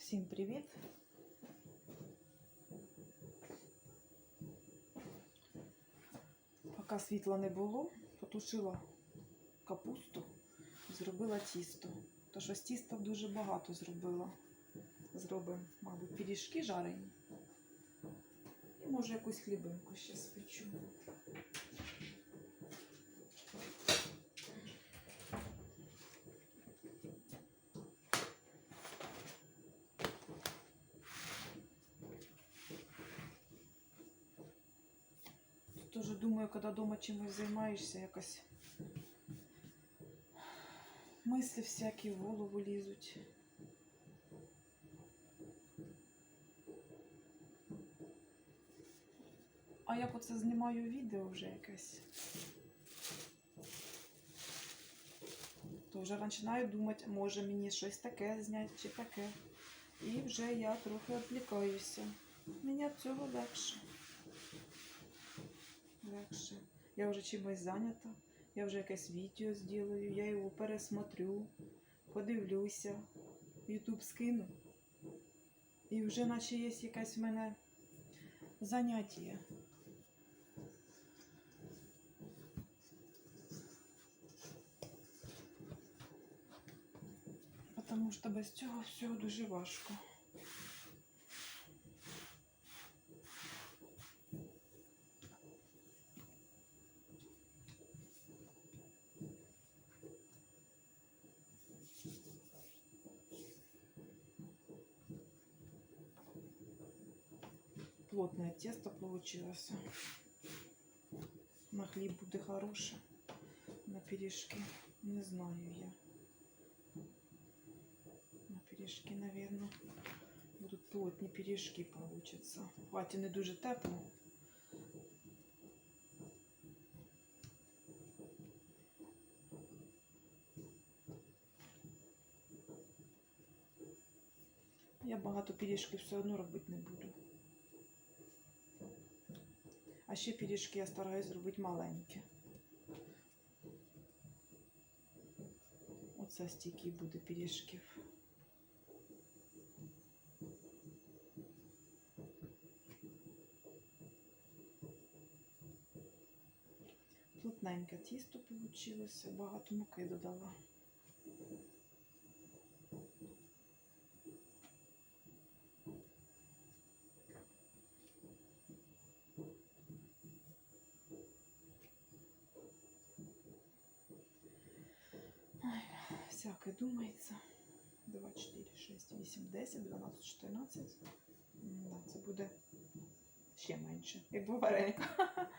Всім привіт! Поки світла не було, потушила капусту, зробила тісто. То що з тіста дуже багато зробила. Зробимо, мабуть, пиріжки жарені. І може якусь хлібинку ще спечу. Тоже думаю, когда дома чимось займаєшся, якось мислі всякі в голову лізуть. А як оце знімаю відео вже якесь, то вже починаю думати, може мені щось таке зняти чи таке. І вже я трохи відвлікаюся. Мені від цього легше легше. Я вже чимось зайнята, я вже якесь відео зроблю, я його пересмотрю, подивлюся, Ютуб скину. І вже наче є якесь в мене заняття. Тому що без цього всього дуже важко. Плотное тесто получилось. На хліб буде хороше. На пиріжки. Не знаю я. На пиріжки, наверное, будуть плотні пиріжки получаться. В хаті не дуже тепло. Я багато пиріжків все одно робити не буду. А ще пиріжки я стараюсь зробити маленькі. Оце стільки буде пиріжків. Плотненьке тісто вийшло, багато муки додала. Всяке думається. 2, 4, 6, 8, 10, 12, 14. Да, це буде ще менше, якби варенька.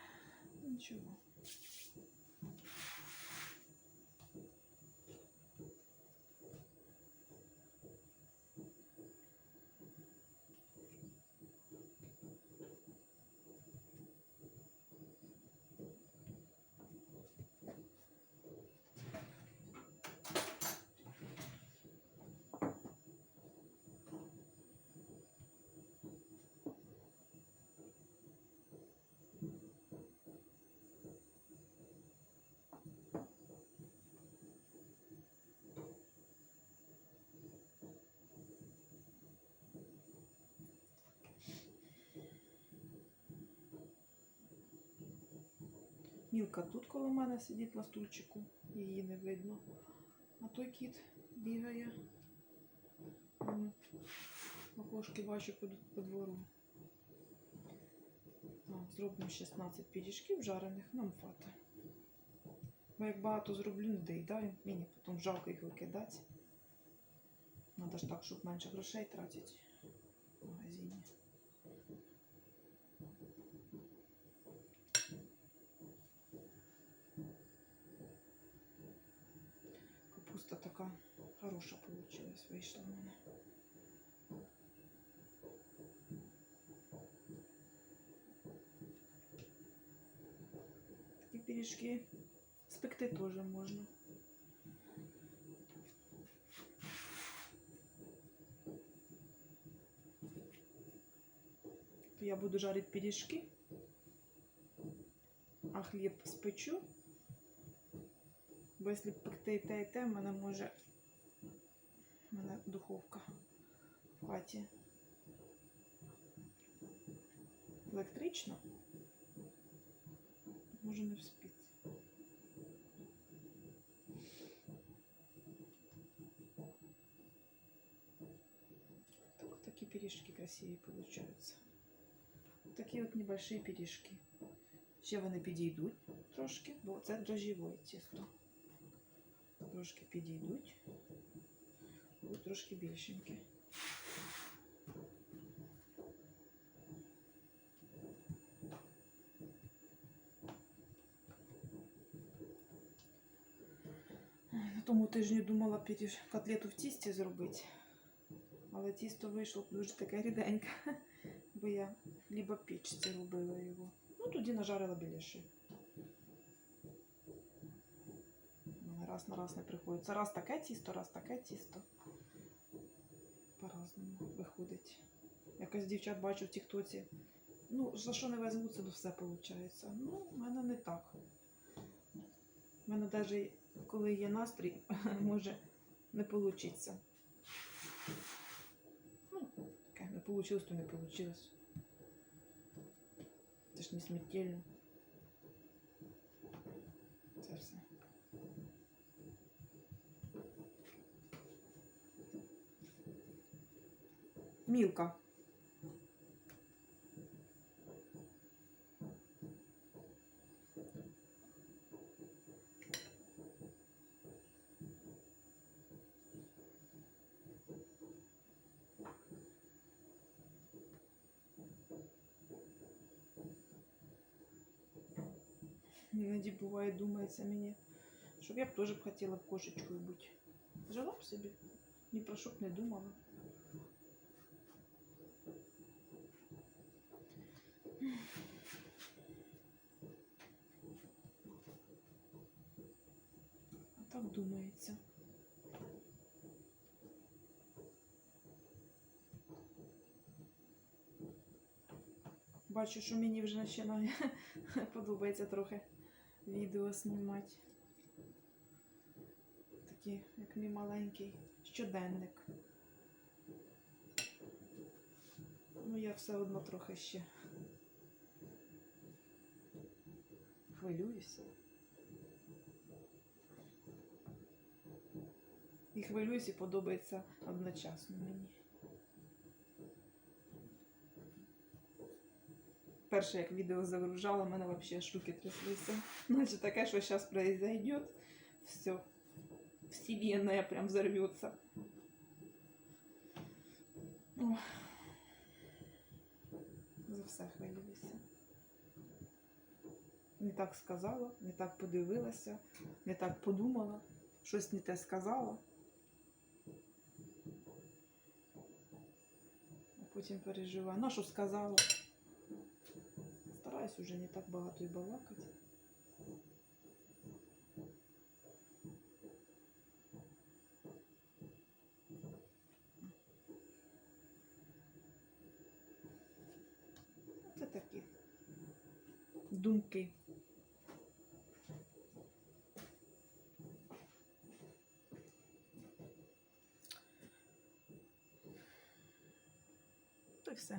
Нічого. Мілка тут коло мене сидить на стульчику, її не видно. А той кіт бігає. Окошки бачу по, двору. Так, зробимо 16 пиріжків жарених, нам фата. Бо як багато зроблю, не доїдаю, мені потім жалко їх викидати. Надо ж так, щоб менше грошей тратити в магазині. Капуста така хороша вийшла в мене. Такі пиріжки спекти теж можна. Я буду жарити пиріжки, а хліб спечу. Бо якщо пекти і те, і те, в мене може в мене духовка в хаті. Електрично. Може не вспіти. Так, такие пиріжки красиві получаються. Такі от небольшие пиріжки. Ще вони підійдуть трошки, бо це дрожжєве тісто. Трошки підійдуть. Будуть трошки більшенькі. Ой, На тому тижні думала пиріж... котлету в тісті зробити. Але тісто вийшло дуже таке ріденьке, бо я в хлібопічці робила його. Ну, тоді нажарила біляши. Раз на раз не приходиться. Раз таке тісто, раз таке тісто. По-разному виходить. Якось дівчат бачу в Тіктоці. Ну, за що не візьмуться, то все виходить. Ну, в мене не так. У мене навіть коли є настрій, може не вийти. Ну, таке, не вийшло, то не вийшло. Це ж не смертельно. Мілка. Іноді буває, думається мені, щоб я б теж б хотіла б кошечкою бути. Жила б собі, ні про що б не думала. А так думається. Бачу, що мені вже починає подобається трохи відео знімати. Такі, як мій маленький щоденник. Ну, я все одно трохи ще хвилююся. І хвилююсь, і подобається одночасно мені. Перше, як відео загружала, в мене взагалі аж руки тряслися. Значить таке, що зараз произойдет, все. Вселенная прям взорвется. Ох. За все хвилююся. Не так сказала, не так подивилася, не так подумала, щось не те сказала. А потім переживаю. На що сказала? Стараюсь уже не так багато і балакати. Це такі думки. Й все.